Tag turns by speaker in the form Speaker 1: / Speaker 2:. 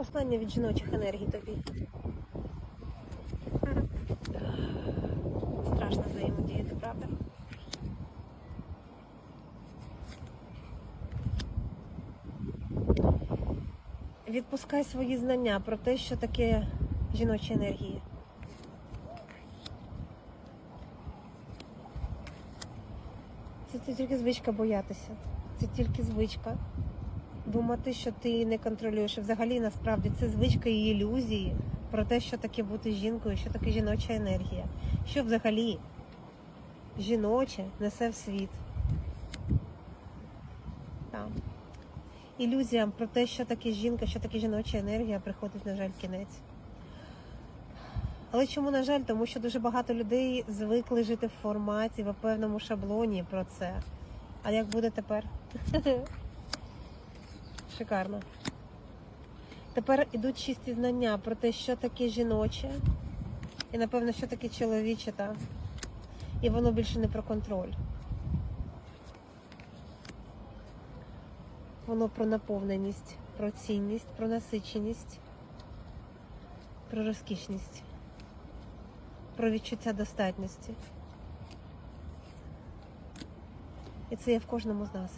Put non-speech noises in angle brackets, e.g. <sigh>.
Speaker 1: Послання від жіночих енергій тобі. Страшно взаємодіяти, правда? Відпускай свої знання про те, що таке жіночі енергії. Це, це тільки звичка боятися. Це тільки звичка. Думати, що ти не контролюєш. І взагалі насправді це звичка і ілюзії про те, що таке бути жінкою, що таке жіноча енергія. Що взагалі жіноче несе в світ. Так. Ілюзіям про те, що таке жінка, що таке жіноча енергія, приходить, на жаль, кінець. Але чому, на жаль, тому що дуже багато людей звикли жити в форматі, в певному шаблоні про це. А як буде тепер? <laughs> Шикарно. Тепер ідуть чисті знання про те, що таке жіноче, і напевно, що таке чоловіче, та? і воно більше не про контроль. Воно про наповненість, про цінність, про насиченість, про розкішність, про відчуття достатності. І це є в кожному з нас.